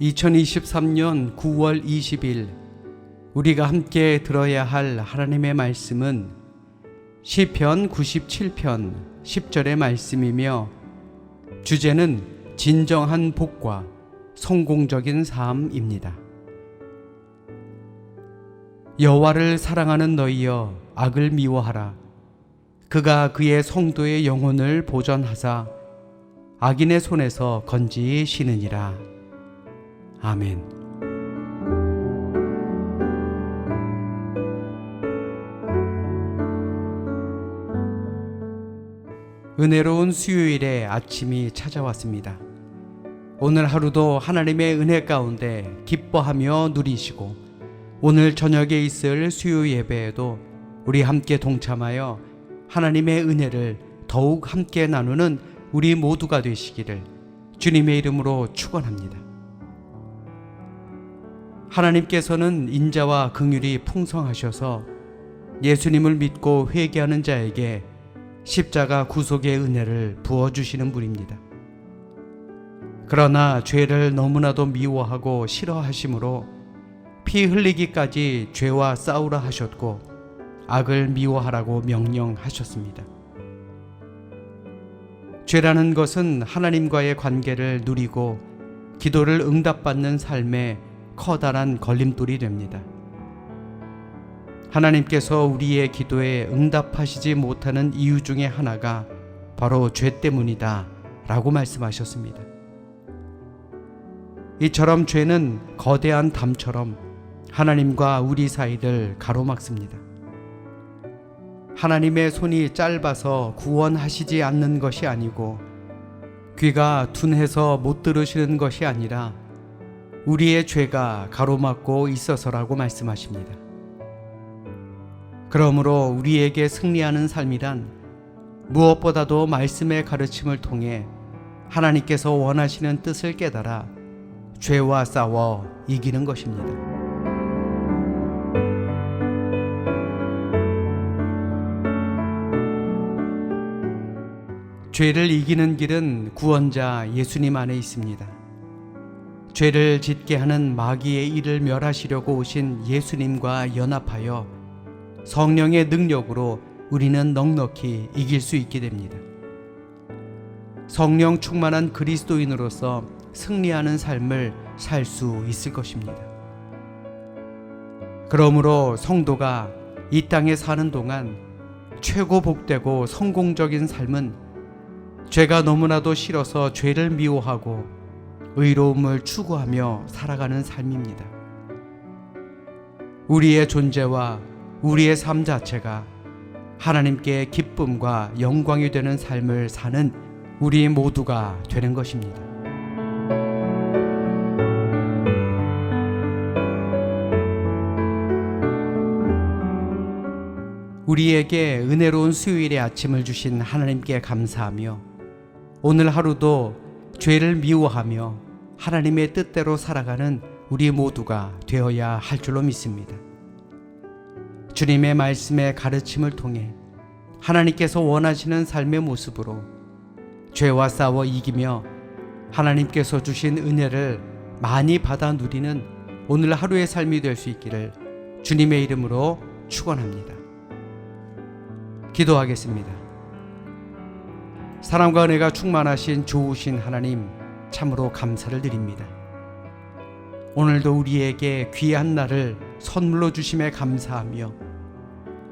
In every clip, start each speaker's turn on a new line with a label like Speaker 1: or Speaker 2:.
Speaker 1: 2023년 9월 20일 우리가 함께 들어야 할 하나님의 말씀은 시편 97편 10절의 말씀이며 주제는 진정한 복과 성공적인 삶입니다. 여호와를 사랑하는 너희여 악을 미워하라 그가 그의 성도의 영혼을 보전하사 악인의 손에서 건지시느니라. 아멘. 은혜로운 수요일의 아침이 찾아왔습니다. 오늘 하루도 하나님의 은혜 가운데 기뻐하며 누리시고 오늘 저녁에 있을 수요 예배에도 우리 함께 동참하여 하나님의 은혜를 더욱 함께 나누는 우리 모두가 되시기를 주님의 이름으로 축원합니다. 하나님께서는 인자와 긍휼이 풍성하셔서 예수님을 믿고 회개하는 자에게 십자가 구속의 은혜를 부어 주시는 분입니다. 그러나 죄를 너무나도 미워하고 싫어하심으로 피 흘리기까지 죄와 싸우라 하셨고 악을 미워하라고 명령하셨습니다. 죄라는 것은 하나님과의 관계를 누리고 기도를 응답받는 삶의 커다란 걸림돌이 됩니다. 하나님께서 우리의 기도에 응답하시지 못하는 이유 중에 하나가 바로 죄 때문이다 라고 말씀하셨습니다. 이처럼 죄는 거대한 담처럼 하나님과 우리 사이를 가로막습니다. 하나님의 손이 짧아서 구원하시지 않는 것이 아니고 귀가 둔해서 못 들으시는 것이 아니라 우리의 죄가 가로막고 있어서라고 말씀하십니다. 그러므로 우리에게 승리하는 삶이란 무엇보다도 말씀의 가르침을 통해 하나님께서 원하시는 뜻을 깨달아 죄와 싸워 이기는 것입니다. 죄를 이기는 길은 구원자 예수님 안에 있습니다. 죄를 짓게 하는 마귀의 일을 멸하시려고 오신 예수님과 연합하여 성령의 능력으로 우리는 넉넉히 이길 수 있게 됩니다. 성령 충만한 그리스도인으로서 승리하는 삶을 살 수 있을 것입니다. 그러므로 성도가 이 땅에 사는 동안 최고 복되고 성공적인 삶은 죄가 너무나도 싫어서 죄를 미워하고 의로움을 추구하며 살아가는 삶입니다. 우리의 존재와 우리의 삶 자체가 하나님께 기쁨과 영광이 되는 삶을 사는 우리 모두가 되는 것입니다. 우리에게 은혜로운 수요일의 아침을 주신 하나님께 감사하며 오늘 하루도 죄를 미워하며 하나님의 뜻대로 살아가는 우리 모두가 되어야 할 줄로 믿습니다. 주님의 말씀의 가르침을 통해 하나님께서 원하시는 삶의 모습으로 죄와 싸워 이기며 하나님께서 주신 은혜를 많이 받아 누리는 오늘 하루의 삶이 될 수 있기를 주님의 이름으로 축원합니다. 기도하겠습니다. 사랑과 은혜가 충만하신 좋으신 하나님 참으로 감사를 드립니다. 오늘도 우리에게 귀한 날을 선물로 주심에 감사하며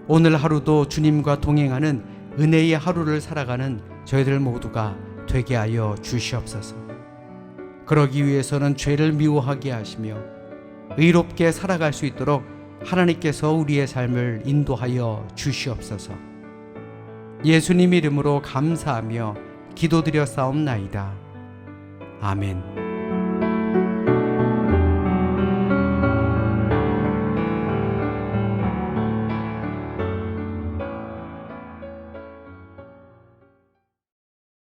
Speaker 1: 오늘 하루도 주님과 동행하는 은혜의 하루를 살아가는 저희들 모두가 되게 하여 주시옵소서. 그러기 위해서는 죄를 미워하게 하시며 의롭게 살아갈 수 있도록 하나님께서 우리의 삶을 인도하여 주시옵소서. 예수님 이름으로 감사하며 기도드려 싸움나이다. 아멘.